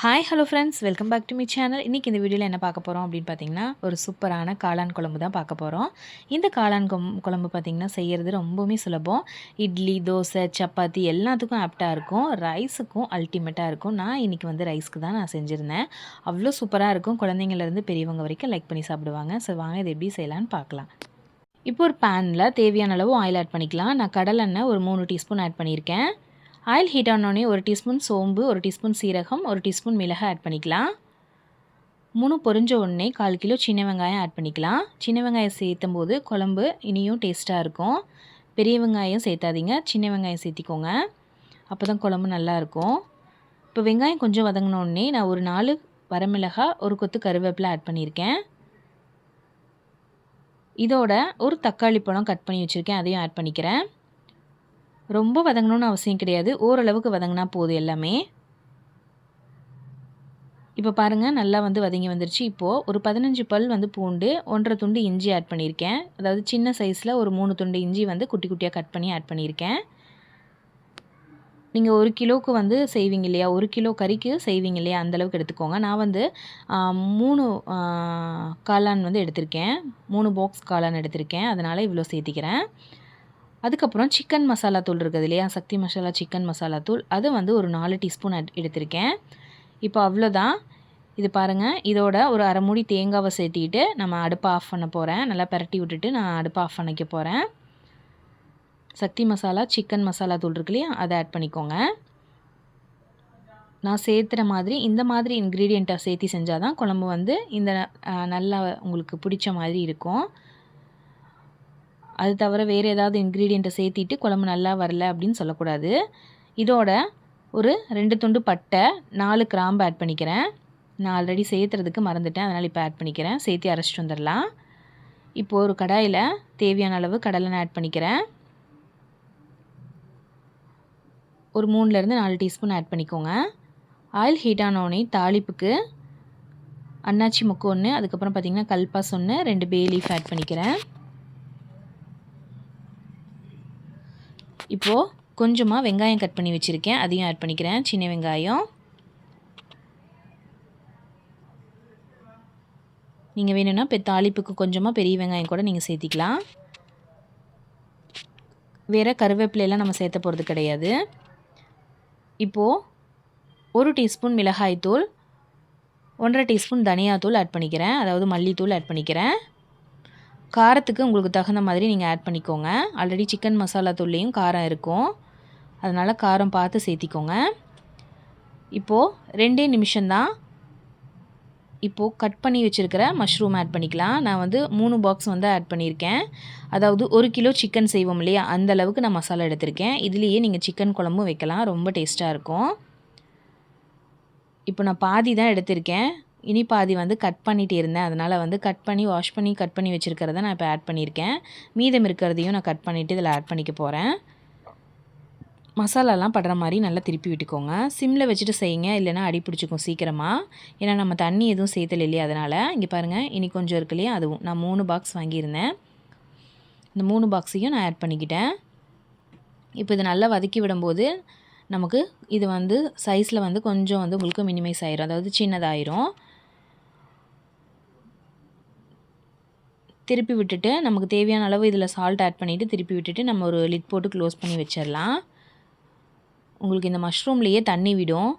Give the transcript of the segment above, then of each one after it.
Hi hello friends welcome back to me channel இன்றைக்கி இந்த வீடியோவில் என்ன பார்க்க போகிறோம் அப்படின்னு பார்த்தீங்கன்னா ஒரு சூப்பரான காளான் குழம்பு தான் பார்க்க போகிறோம் இந்த காளான் கொம் குழம்பு பார்த்திங்கன்னா செய்கிறது ரொம்பவுமே சுலபம். இட்லி தோசை சப்பாத்தி எல்லாத்துக்கும் ஆப்டாக இருக்கும். ரைஸுக்கும் அல்டிமேட்டாக இருக்கும். நான் இன்றைக்கி வந்து ரைஸ்க்கு தான் நான் செஞ்சுருந்தேன். அவ்வளோ சூப்பராக இருக்கும். குழந்தைங்கள்லேருந்து பெரியவங்க வரைக்கும் லைக் பண்ணி சாப்பிடுவாங்க. ஸோ வாங்க இது எப்படி செய்யலான்னு பார்க்கலாம். இப்போ ஒரு பேனில் தேவையான அளவு ஆயில் ஆட் பண்ணிக்கலாம். நான் கடலெண்ணெய் ஒரு மூணு டீஸ்பூன் ஆட் பண்ணியிருக்கேன். ஆயில் ஹீட் ஆனோடனே ஒரு டீஸ்பூன் சோம்பு ஒரு டீஸ்பூன் சீரகம் ஒரு டீஸ்பூன் மிளகு ஆட் பண்ணிக்கலாம். மூணு பொரிஞ்ச உடனே கால் கிலோ சின்ன வெங்காயம் ஆட் பண்ணிக்கலாம். சின்ன வெங்காயம் சேர்த்தும் போது குழம்பு இனியும் டேஸ்ட்டாக இருக்கும். பெரிய வெங்காயம் சேர்த்தாதீங்க சின்ன வெங்காயம் சேர்த்திக்கோங்க. அப்போ தான் குழம்பு நல்லாயிருக்கும் இப்போ வெங்காயம் கொஞ்சம் வதங்கினோடனே நான் ஒரு நாலு வரமிளகா ஒரு கொத்து கருவேப்பிலை ஆட் பண்ணியிருக்கேன். இதோட ஒரு தக்காளி பழம் கட் பண்ணி வச்சுருக்கேன் அதையும் ஆட் பண்ணிக்கிறேன். ரொம்ப வதங்கணும்னு அவசியம் கிடையாது. ஓரளவுக்கு வதங்கினா போதும் எல்லாமே. இப்போ பாருங்கள் நல்லா வந்து வதங்கி வந்துருச்சு. இப்போது ஒரு பதினஞ்சு பல் வந்து பூண்டு ஒன்றரை துண்டு இஞ்சி ஆட் பண்ணியிருக்கேன். அதாவது சின்ன சைஸில் ஒரு மூணு துண்டு இஞ்சி வந்து குட்டி குட்டியாக கட் பண்ணி ஆட் பண்ணியிருக்கேன். நீங்கள் ஒரு கிலோவுக்கு வந்து செய்வீங்க இல்லையா? ஒரு கிலோ கறிக்கு செய்வீங்க இல்லையா? அந்தளவுக்கு எடுத்துக்கோங்க. நான் வந்து மூணு காளான் வந்து எடுத்திருக்கேன். மூணு பாக்ஸ் காளான் எடுத்திருக்கேன். அதனால் இவ்வளோ சேர்த்திக்கிறேன். அதுக்கப்புறம் சிக்கன் மசாலா தூள் இருக்குது இல்லையா? சக்தி மசாலா சிக்கன் மசாலா தூள். அது வந்து ஒரு நாலு டீஸ்பூன் எடுத்திருக்கேன். இப்போ அவ்வளோதான். இது பாருங்கள் இதோட ஒரு அரை மூடி தேங்காவை சேர்த்திட்டு நம்ம அடுப்பை ஆஃப் பண்ண போகிறேன் நல்லா பரட்டி விட்டுட்டு நான் அடுப்பை ஆஃப் பண்ணிக்க போகிறேன் சக்தி மசாலா சிக்கன் மசாலா தூள் இருக்கு இல்லையா? அதை ஆட் பண்ணிக்கோங்க. நான் சேர்த்துற மாதிரி இந்த மாதிரி இன்க்ரீடியண்ட்டை சேர்த்தி செஞ்சால் தான் குழம்பு வந்து இந்த நல்லா உங்களுக்கு பிடிச்ச மாதிரி இருக்கும். அது தவிர வேறு ஏதாவது இன்க்ரீடியண்ட்டை சேர்த்திட்டு குழம்பு நல்லா வரல அப்படின்னு சொல்லக்கூடாது. இதோட ஒரு ரெண்டு துண்டு பட்டை நாலு கிராம்பு ஆட் பண்ணிக்கிறேன். நான் ஆல்ரெடி சேர்த்துறதுக்கு மறந்துட்டேன். அதனால் இப்போ ஆட் பண்ணிக்கிறேன். சேர்த்து அரைச்சிட்டு வந்துடலாம். இப்போது ஒரு கடாயில் தேவையான அளவு கடலை ஆட் பண்ணிக்கிறேன். ஒரு மூணுலேருந்து நாலு டீஸ்பூன் ஆட் பண்ணிக்கோங்க. ஆயில் ஹீட் ஆனோடனே தாளிப்புக்கு அன்னாச்சி முக்கு ஒன்று அதுக்கப்புறம் பார்த்திங்கன்னா கல்பாஸ் ஒன்று ரெண்டு பே லீஃப் ஆட் பண்ணிக்கிறேன். இப்போது கொஞ்சமாக வெங்காயம் கட் பண்ணி வச்சுருக்கேன். அதையும் ஆட் பண்ணிக்கிறேன். சின்ன வெங்காயம். நீங்கள் வேணும்னா இப்போ தாளிப்புக்கு கொஞ்சமாக பெரிய வெங்காயம் கூட நீங்கள் சேர்த்திக்கலாம். வேறு கருவேப்பிலையெல்லாம் நம்ம சேர்த்த போகிறது கிடையாது. இப்போது ஒரு டீஸ்பூன் மிளகாய்த்தூள் ஒன்றரை டீஸ்பூன் தனியாத்தூள் ஆட் பண்ணிக்கிறேன். அதாவது மல்லித்தூள் ஆட் பண்ணிக்கிறேன். காரத்துக்கு உங்களுக்கு தகுந்த மாதிரி நீங்கள் ஆட் பண்ணிக்கோங்க. ஆல்ரெடி சிக்கன் மசாலா தூள்லேயும் காரம் இருக்கும். அதனால் காரம் பார்த்து சேர்த்திக்கோங்க. இப்போது ரெண்டே நிமிஷம்தான் இப்போது கட் பண்ணி வச்சுருக்கிற மஷ்ரூம் ஆட் பண்ணிக்கலாம். நான் வந்து மூணு பாக்ஸ் வந்து ஆட் பண்ணியிருக்கேன். அதாவது ஒரு கிலோ சிக்கன் செய்வோம் இல்லையா? அந்த அளவுக்கு நான் மசாலா எடுத்திருக்கேன். இதுலேயே நீங்கள் சிக்கன் குழம்பும் வைக்கலாம். ரொம்ப டேஸ்ட்டாக இருக்கும். இப்போ நான் பாதி தான் எடுத்திருக்கேன். இனி பாதி வந்து கட் பண்ணிகிட்டே இருந்தேன். அதனால் வந்து கட் பண்ணி வாஷ் பண்ணி கட் பண்ணி வச்சுருக்கிறத நான் இப்போ ஆட் பண்ணியிருக்கேன் மீதம் இருக்கிறதையும் நான் கட் பண்ணிவிட்டு இதில் ஆட் பண்ணிக்க போகிறேன் மசாலாலாம் படுற மாதிரி நல்லா திருப்பி விட்டுக்கோங்க. சிம்மில் வச்சுட்டு செய்யுங்க. இல்லைனா அடி பிடிச்சிக்கும் சீக்கிரமாக ஏன்னா நம்ம தண்ணி எதுவும் சேர்த்தல இல்லையா? அதனால் இங்கே பாருங்கள் இனி கொஞ்சம் இருக்கு இல்லையா? அதுவும் நான் மூணு பாக்ஸ் வாங்கியிருந்தேன். இந்த மூணு பாக்ஸையும் நான் ஆட் பண்ணிக்கிட்டேன். இப்போ இதை நல்லா வதக்கி விடும்போது நமக்கு இது வந்து சைஸில் வந்து கொஞ்சம் வந்து உங்களுக்கு மினிமைஸ் ஆயிரும். அதாவது சின்னதாயிரும். திருப்பி விட்டுட்டு நமக்கு தேவையான அளவு இதில் சால்ட் ஆட் பண்ணிவிட்டு திருப்பி விட்டுட்டு நம்ம ஒரு லிட் போட்டு க்ளோஸ் பண்ணி வச்சிடலாம். உங்களுக்கு இந்த மஷ்ரூம்லேயே தண்ணி விடும்.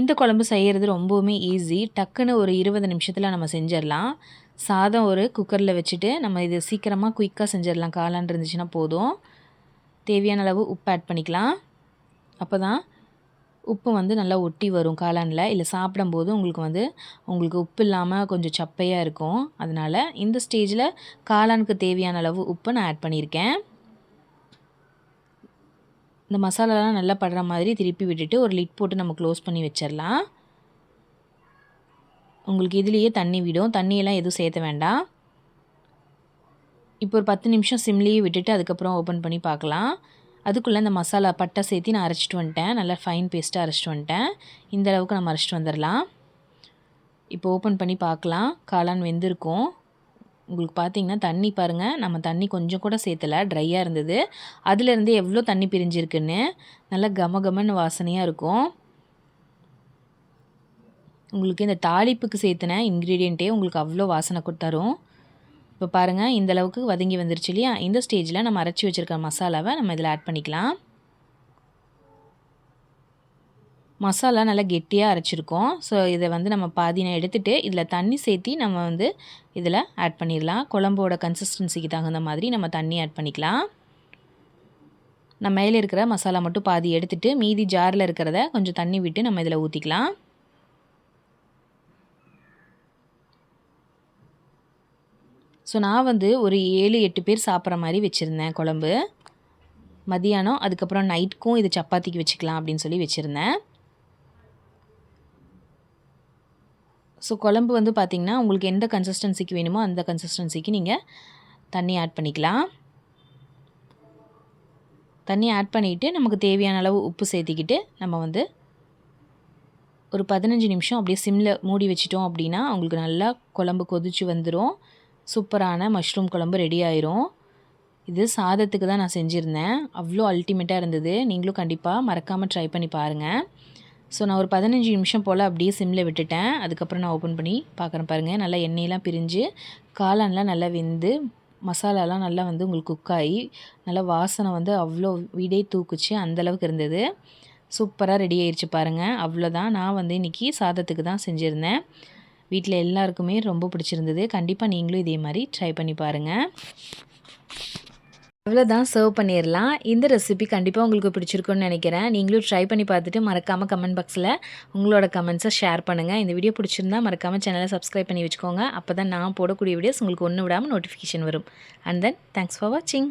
இந்த குழம்பு செய்கிறது ரொம்பவுமே ஈஸி டக்குன்னு ஒரு இருபது நிமிஷத்தில் நம்ம செஞ்சிடலாம். சாதம் ஒரு குக்கரில் வச்சுட்டு நம்ம இது சீக்கிரமாக குயிக்காக செஞ்சிடலாம். காளான் இருந்துச்சுன்னா போதும். தேவையான அளவு உப்பு ஆட் பண்ணிக்கலாம். அப்போ தான் உப்பு வந்து நல்லா ஒட்டி வரும் காளானில். இல்லை சாப்பிடும்போது உங்களுக்கு வந்து உங்களுக்கு உப்பு இல்லாமல் கொஞ்சம் சப்பையாக இருக்கும். அதனால் இந்த ஸ்டேஜில் காளானுக்கு தேவையான அளவு உப்பை நான் ஆட் பண்ணியிருக்கேன். இந்த மசாலாலாம் நல்லா படுற மாதிரி திருப்பி விட்டுட்டு ஒரு லிட் போட்டு நம்ம க்ளோஸ் பண்ணி வச்சிடலாம் உங்களுக்கு இதுலேயே தண்ணி விடும். தண்ணியெல்லாம் எதுவும் சேர்த்த வேண்டாம். இப்போ ஒரு பத்து நிமிஷம் சிம்லேயே விட்டுட்டு அதுக்கப்புறம் ஓப்பன் பண்ணி பார்க்கலாம். அதுக்குள்ளே இந்த மசாலா பட்டை சேர்த்து நான் அரைச்சிட்டு வந்துட்டேன். நல்லா ஃபைன் பேஸ்ட்டாக அரைச்சிட்டு வந்துட்டேன். இந்த அளவுக்கு நம்ம அரைச்சிட்டு வந்துடலாம். இப்போ ஓப்பன் பண்ணி பார்க்கலாம். காளான் வெந்திருக்கும். உங்களுக்கு பார்த்தீங்கன்னா தண்ணி பாருங்கள் நம்ம தண்ணி கொஞ்சம் கூட சேர்த்தல. ட்ரையாக இருந்தது. அதுலேருந்து எவ்வளோ தண்ணி பிரிஞ்சிருக்குன்னு நல்லா கம கமன்னு வாசனையாக இருக்கும். உங்களுக்கு இந்த தாளிப்புக்கு சேர்த்தின இன்க்ரீடியண்ட்டே உங்களுக்கு அவ்வளோ வாசனை கொடுத்தரும் இப்போ பாருங்கள் இந்த அளவுக்கு வதங்கி வந்துருச்சு இல்லையா? இந்த ஸ்டேஜில் நம்ம அரைச்சி வச்சுருக்க மசாலாவை நம்ம இதில் ஆட் பண்ணிக்கலாம். மசாலா நல்லா கெட்டியாக அரைச்சிருக்கோம். ஸோ இதை வந்து நம்ம பாதி நான் எடுத்துகிட்டு இதில் தண்ணி சேர்த்தி நம்ம வந்து இதில் ஆட் பண்ணிடலாம். குழம்போட கன்சிஸ்டன்சிக்கு தகுந்த மாதிரி நம்ம தண்ணி ஆட் பண்ணிக்கலாம். நம்ம மேலே இருக்கிற மசாலா மட்டும் பாதி எடுத்துகிட்டு மீதி ஜாரில் இருக்கிறத கொஞ்சம் தண்ணி விட்டு நம்ம இதில் ஊற்றிக்கலாம் ஸோ நான் வந்து ஒரு ஏழு எட்டு பேர் சாப்பிட்ற மாதிரி வச்சுருந்தேன் குழம்பு. மதியானம் அதுக்கப்புறம் நைட்டுக்கும் இது சப்பாத்திக்கு வச்சுக்கலாம் அப்படின்னு சொல்லி வச்சுருந்தேன். ஸோ குழம்பு வந்து பார்த்திங்கன்னா உங்களுக்கு எந்த கன்சிஸ்டன்சிக்கு வேணுமோ அந்த கன்சிஸ்டன்சிக்கு நீங்கள் தண்ணி ஆட் பண்ணிக்கலாம். தண்ணி ஆட் பண்ணிவிட்டு நமக்கு தேவையான அளவு உப்பு சேர்த்திக்கிட்டு நம்ம வந்து ஒரு பதினஞ்சு நிமிஷம் அப்படியே சிம்மில் மூடி வச்சிட்டோம் அப்படின்னா உங்களுக்கு நல்லா குழம்பு கொதிச்சு வந்துடும் சூப்பரான மஷ்ரூம் குழம்பு ரெடி ஆயிரும். இது சாதத்துக்கு தான் நான் செஞ்சுருந்தேன். அவ்வளோ அல்டிமேட்டாக இருந்தது. நீங்களும் கண்டிப்பாக மறக்காமல் ட்ரை பண்ணி பாருங்கள் ஸோ நான் ஒரு பதினஞ்சு நிமிஷம் போல் அப்படியே சிம்மில் விட்டுட்டேன். அதுக்கப்புறம் நான் ஓப்பன் பண்ணி பார்க்குறேன் பாருங்கள் நல்லா எண்ணெயெலாம் பிரிஞ்சு காளான்லாம் நல்லா வெந்து மசாலாலாம் நல்லா வந்து உங்களுக்கு குக் ஆகி நல்லா வாசனை வந்து அவ்வளோ வீடே தூக்குச்சு. அந்தளவுக்கு இருந்தது. சூப்பராக ரெடி ஆயிடுச்சு பாருங்கள் அவ்வளோதான் நான் வந்து இன்றைக்கி சாதத்துக்கு தான் செஞ்சுருந்தேன். வீட்டில் எல்லாருக்குமே ரொம்ப பிடிச்சிருந்தது. கண்டிப்பாக நீங்களும் இதே மாதிரி ட்ரை பண்ணி பாருங்கள் அவ்வளோதான் சர்வ் பண்ணிடலாம் இந்த ரெசிபி கண்டிப்பாக உங்களுக்கு பிடிச்சிருக்குன்னு நினைக்கிறேன். நீங்களும் ட்ரை பண்ணி பார்த்துட்டு மறக்காமல் கமெண்ட் பாக்ஸில் உங்களோட கமெண்ட்ஸை ஷேர் பண்ணுங்கள் இந்த வீடியோ பிடிச்சிருந்தா மறக்காமல் சேனலை சப்ஸ்கிரைப் பண்ணி வச்சுக்கோங்க. அப்போ தான் நான் போடக்கூடிய வீடியோஸ் உங்களுக்கு ஒன்று விடாமல் நோட்டிஃபிகேஷன் வரும். அண்ட் தென் தேங்க்ஸ் ஃபார் வாட்சிங்